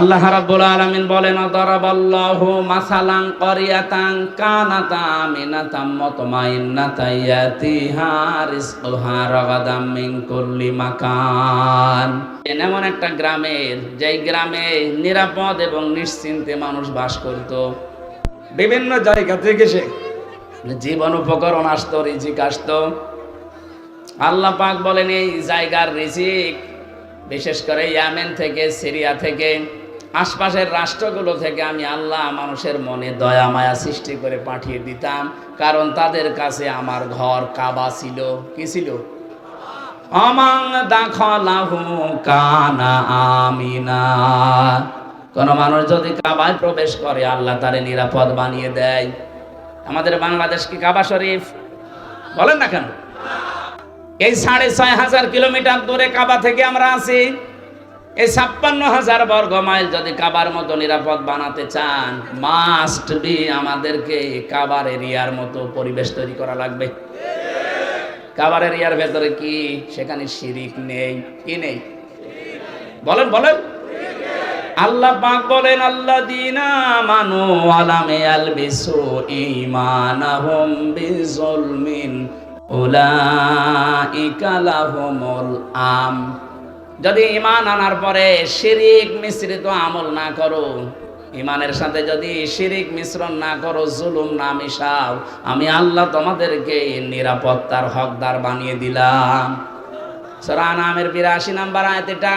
আল্লাহ রাব্বুল আলামিন বলেন দরাবাল্লাহু মাসালান ক্বরিয়াতান কানাত আমিনাতাম মুতমাইন্নাতান ইয়াতিহা রিজকুহা রাগাদাম মিন কুল্লি মাকান। এমন একটা গ্রামের, যেই গ্রামে নিরাপদ এবং নিশ্চিন্তে মানুষ বাস করত। বিভিন্ন জায়গা থেকে সে জীবন উপকরণ আসতো, রিজিক আসতো। আল্লাহ পাক বলেন, এই জায়গার রিজিক, বিশেষ করে ইয়ামেন থেকে, সিরিয়া থেকে আশপাশের রাষ্ট্রগুলো থেকে আমি আল্লাহ মানুষের মনে দয়া, মায়া সৃষ্টি করে পাঠিয়ে দিতাম। কারণ তাদের কাছে আমার ঘর কাবা ছিল। কি ছিল? আমাং দাখলাহু কানা আমিনা। কোন মানুষ যদি কাবায় প্রবেশ করে, আল্লাহ তারে নিরাপদ বানিয়ে দেয়। আমাদের বাংলাদেশ কি কাবা শরীফ? বলেন না কেন? এই সাড়ে ছয় হাজার কিলোমিটার দূরে কাবা থেকে আমরা আছি। এই ছাপ্পান্ন হাজার বর্গ মাইল যদি কাবার মতো নিরাপদ বানাতে চান মাস্ট বি আমাদেরকে কাবার এরিয়ার মতো পরিবেশ তৈরি করা লাগবে। কাবার এরিয়ার ভেতরে কি? সেখানে শিরিক নেই। কি নেই? বলেন বলেন। আল্লাহ পাক বলেন আল্লাহ দিনা মানু আলামে আল বিসু ইমানাহুম বিজুলমিন উলাইকা লাহুমুল আম যদি ইমান আনার পরে শিরিক মিশ্রিত আমল না করো ইমানের সাথে যদি শিরিক মিশ্রণ না করো, জুলুম না মিশাও, আমি আল্লাহ তোমাদেরকে নিরাপত্তার হকদার বানিয়ে দিলাম। সরা নামের বিরাশি নাম্বার আয়াত এটা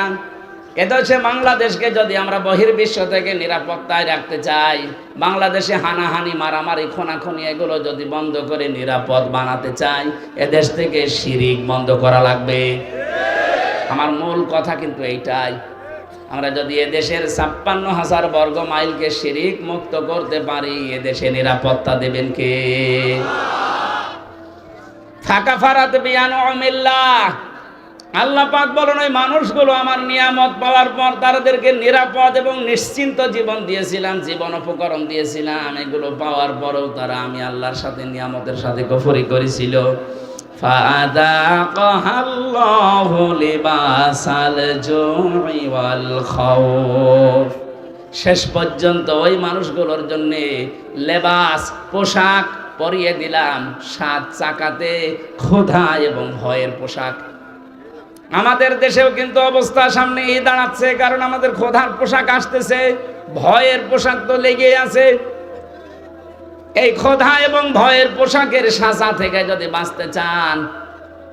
এটা হচ্ছে বাংলাদেশকে যদি আমরা বহির্বিশ্ব থেকে নিরাপত্তায় রাখতে চাই, বাংলাদেশে হানাহানি, মারামারি, খোনাখুনি এগুলো যদি বন্ধ করে নিরাপদ বানাতে চাই, এদেশ থেকে শিরিক বন্ধ করা লাগবে। আমার মূল কথা কিন্তু এইটাই। আমরা যদি এদেশের ছাপ্পান্ন হাজার বর্গ মাইলকে শিরিক মুক্ত করতে পারি, এদেশে নিরাপত্তা দেবেন কে? ফাঁকা ফারাত বিয়ান আল্লাহ পাক বলেন, ওই মানুষগুলো আমার নিয়ামত পাওয়ার পর তাদেরকে নিরাপদ এবং নিশ্চিন্ত জীবন দিয়েছিলাম, জীবন উপকরণ দিয়েছিলাম। এগুলো পাওয়ার পরেও তারা আমি আল্লাহর সাথে, নিয়ামতের সাথে কফরি করেছিল। فأذاقها الله لباس الجوع والخوف শেষ পর্যন্ত ওই মানুষগুলোর জন্য লেবাস পোশাক পরিয়ে দিলাম সাত চাকাতে ক্ষুধা এবং ভয়ের পোশাক আমাদের দেশেও কিন্তু অবস্থা সামনে এই দাঁড়াচ্ছে কারণ আমাদের ক্ষোধার পোশাক আসতেছে ভয়ের পোশাক তো লেগে আছে এই ক্ষোধা এবং ভয়ের পোশাকের সাজা থেকে যদি বাঁচতে চান,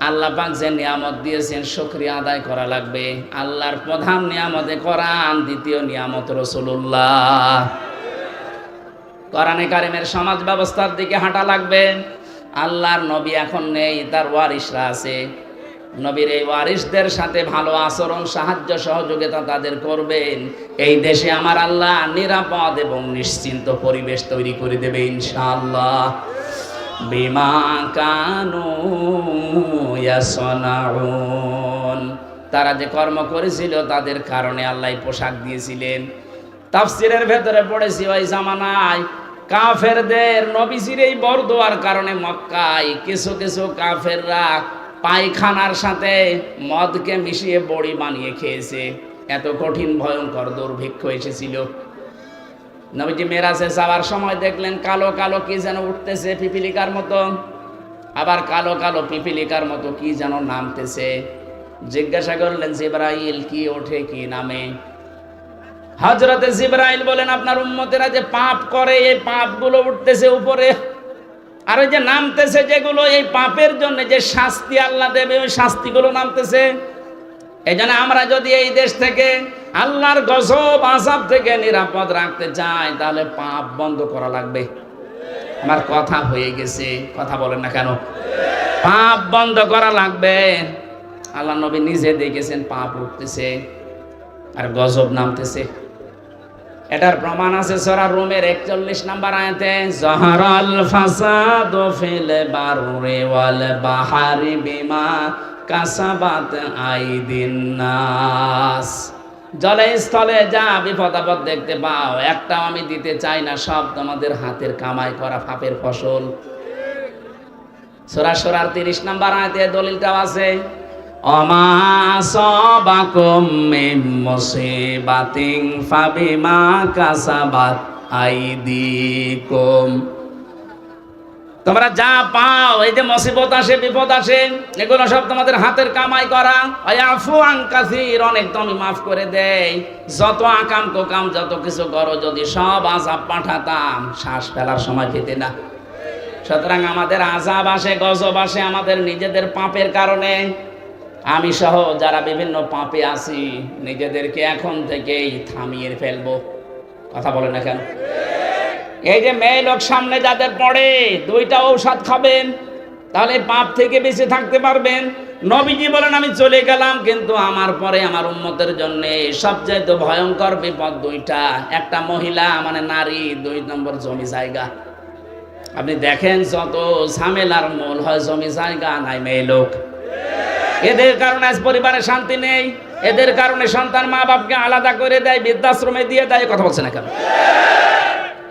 আল্লাহ পাক যে নিয়ামত দিয়েছেন, শুকরিয়া আদায় করা লাগবে। আল্লাহর প্রধান নিয়ামতে কোরআন, দ্বিতীয় নিয়ামত রসুল্লাহ কোরআনে কারিমের সমাজ ব্যবস্থার দিকে হাঁটা লাগবে। আল্লাহর নবী এখন নেই, তার ওয়ারিসরা আছে। নবীর এই ওয়ারিসদের সাথে ভালো আচরণ, সাহায্য, সহযোগিতা তাদের করবেন। এই দেশে আমার আল্লাহ নিরাপদ এবং নিশ্চিন্ত পরিবেশ তৈরি করে দেবে ইনশাআল্লাহ। বিমা কানু তারা যে কর্ম করেছিল, তাদের কারণে আল্লাহ পোশাক দিয়েছিলেন। তাফসিরের ভেতরে পড়েছি, ওই জামানায় কাফেরদের নবীজির এই বরদোয়ার কারণে মক্কায় কিছু কিছু কাফেররা পায়খানার সাথে মদকে মিশিয়ে বড়ি বানিয়ে খেয়েছে। এত কঠিন, ভয়ঙ্কর দুর্ভিক্ষ এসেছিল। নবীজি মেরাজে যাওয়ার সময় দেখলেন কালো কালো কি যেন উঠতেছে পিপিলিকার মতো। আবার কালো কালো পিপিলিকার মতো কি যেন নামতেছে। জিজ্ঞাসা করলেন, জিব্রাইল কি ওঠে কি নামে? হজরতে জিব্রাইল বলেন, আপনার উম্মতেরা যে পাপ করে, এই পাপগুলো উঠতেছে উপরে। আর ওই যে নামতেছে যেগুলো এই পাপের জন্য, যে শাস্তি আল্লাহ দেবে, ওই শাস্তিগুলো নামতেছে। এই জন্য আমরা যদি এই দেশ থেকে আল্লাহর গজব আসাব থেকে নিরাপদ রাখতে চাই, তাহলে পাপ বন্ধ করা লাগবে। আমার কথা হয়ে গেছে, কথা বলেন না কেন? পাপ বন্ধ করা লাগবে। আল্লাহ নবী নিজে দেখেছেন, পাপ উঠতেছে, আর গজব নামতেছে। এটার প্রমাণ আছে সরা রোমের একচল্লিশ নাম্বার আয়াতে, জহরাল ফাসাদ ফিল বারুরে ওয়াল বাহারি বিমা কাসাবাত আইদিন নাস। জলে স্থলে যা বিপদ আপদ দেখতে পাও, একটাও আমি দিতে চাই না, সব তোমাদের হাতের কামাই করা ফাপের ফসল। সোরা সোরার তিরিশ নাম্বার আয়াতে দলিলটাও আছে অমা সবাকুম মিন মুসিবাতিন ফাবিমা কাসাবাত আইদিকুম। তোমরা যা পাও, এই যে মুসিবত আসে, বিপদ আসে, এগুলো সব তোমাদের হাতের কামাই করা। আফু আঙ্কাসির অনেক তুমি মাফ করে দেয় যত আকাম কোকাম, যত কিছু করো, যদি সব আজাব পাঠাতাম, শ্বাস ফেলার সময় পেতে না। সুতরাং আমাদের আজাব আসে, গজব আসে আমাদের নিজেদের পাপের কারণে। আমি সহ যারা বিভিন্ন পাপে আছি, নিজেদেরকে এখন থেকেই থামিয়ে ফেলব। কথা বলে না কেন? এই যে মেয়ে লোক সামনে যাদের পড়ে, দুইটা ঔষধ খাবেন, তাহলে পাপ থেকে বেঁচে থাকতে পারবেন। নবীজি বলেন, আমি চলে গেলাম, কিন্তু আমার পরে আমার উন্মতের জন্য সবচেয়ে ভয়ঙ্কর বিপদ দুইটা। একটা মহিলা মানে নারী, দুই নম্বর জমি জায়গা। আপনি দেখেন যত ঝামেলার মূল হয়, জমি জায়গা, নাই মেয়ে লোক। এদের কারণে আজ পরিবারে শান্তি নেই। এদের কারণে সন্তান মা বাপকে আলাদা করে দেয়, বৃদ্ধাশ্রমে দিয়ে দেয় কথা বলছে না কেন?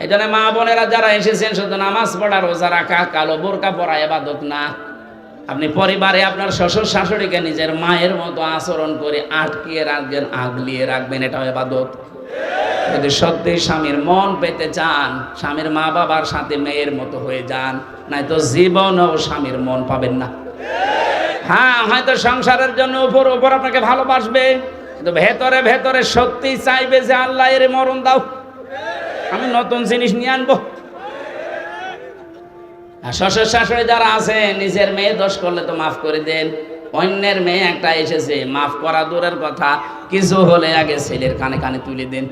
এই জন্য মা বোনেরা যারা এসেছেন, শুধু নামাজ পড়া, রোজা রাখা, কালো বোরকা পরা এবাদত না। আপনি পরিবারে আপনার শ্বশুর শাশুড়িকে নিজের মায়ের মতো আচরণ করে আটকিয়ে রাখবেন, আগলিয়ে রাখবেন, এটাও এবাদত যদি সত্যি স্বামীর মন পেতে চান, স্বামীর মা বাবার সাথে মেয়ের মতো হয়ে যান, নাই তো জীবনও স্বামীর মন পাবেন না। হ্যাঁ হয়তো সংসারের জন্য উপর উপর আপনাকে ভালোবাসবে, কিন্তু ভেতরে ভেতরে সত্যি চাইবে যে আল্লাহ এর মরণ দাও। আমি নতুন জিনিস নিয়ে আনব। শ্বশুর শাশুড়ি যারা আছে, নিজের মেয়ে দোষ করলে তো মাফ করে দেন। অন্যের মেয়ে একটা এসেছে, মাফ করা দূরের কথা, কিছু হলে আগে ছেলের কানে কানে তুলে দেন।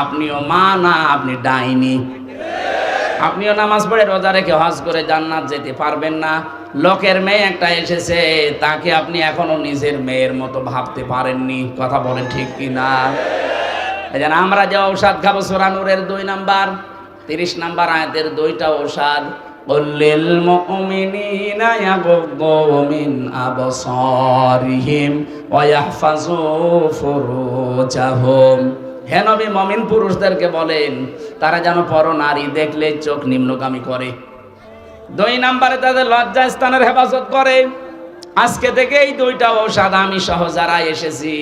আপনিও মা না, আপনি ডাইনি। আপনিও নামাজ পড়ে রোজা রেখে হজ করে জান্নাত যেতে পারবেন না। লোকের মেয়ে একটা এসেছে, তাকে আপনি এখনও নিজের মেয়ের মতো ভাবতে পারেননি? কথা বলেন ঠিক কি না যেন আমরা যে ঔষধ খাব সোরানুরের দুই নাম্বার, তিরিশ নাম্বার আয়াতের দুইটা ঔষধ বললেল মুমিনিনা ইয়াগুদ্দু মিন পুরুষদেরকে বলেন, তারা যেন পর নারী দেখলে চোখ নিম্নগামী করে। দুই নাম্বারে তাদের লজ্জা স্থানের হেফাজত করে। আজকে থেকে এই দুইটা ঔষধ আমি সহ যারা এসেছি,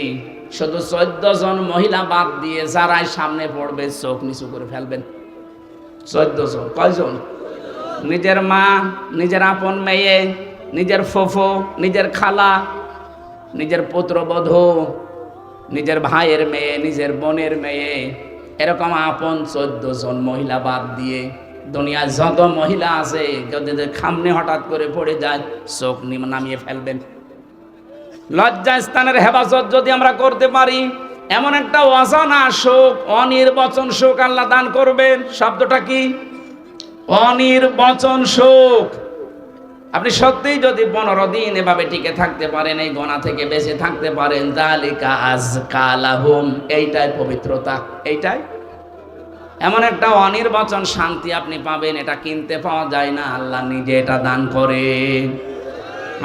শুধু চোদ্দ জন মহিলা বাদ দিয়ে যারাই সামনে পড়বে, চোখ নিচু করে ফেলবেন। চোদ্দ জন, কয়জন? নিজের মা, নিজের আপন মেয়ে, নিজের ফোফো, নিজের খালা, নিজের পুত্রবধূ, নিজের ভাইয়ের মেয়ে, নিজের বোনের মেয়ে, এরকম আপন চোদ্দ জন মহিলা বাদ দিয়ে দুনিয়ার যত মহিলা আছে, যদি খামনে হঠাৎ করে পড়ে যায়, চোখ নিম- নামিয়ে ফেলবেন। লজ্জা স্থানের হেফাজত যদি আমরা করতে পারি, এমন একটা অজানা শোক, অনির্বচন শোক আল্লাহ দান করবেন। শব্দটা কি? অনির্বচন শোক। আপনি সত্যিই যদি পনেরো দিন এভাবে টিকে থাকতে পারেন, এই গোনা থেকে বেঁচে থাকতে পারেন জালিকা আজ কালাহুম এইটাই পবিত্রতা, এইটাই এমন একটা অনির্বাচন শান্তি আপনি পাবেন, এটা কিনতে পাওয়া যায় না, আল্লাহ নিজে এটা দান করে।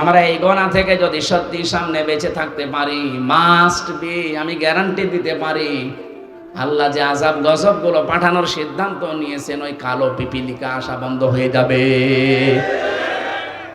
আমরা এই গোনা থেকে যদি সত্যি সামনে বেঁচে থাকতে পারি মাস্ট বি আমি গ্যারান্টি দিতে পারি। আল্লাহ যে আজাব গজবগুলো পাঠানোর সিদ্ধান্ত নিয়েছেন, ওই কালো পিপিলিকা আসা বন্ধ হয়ে যাবে।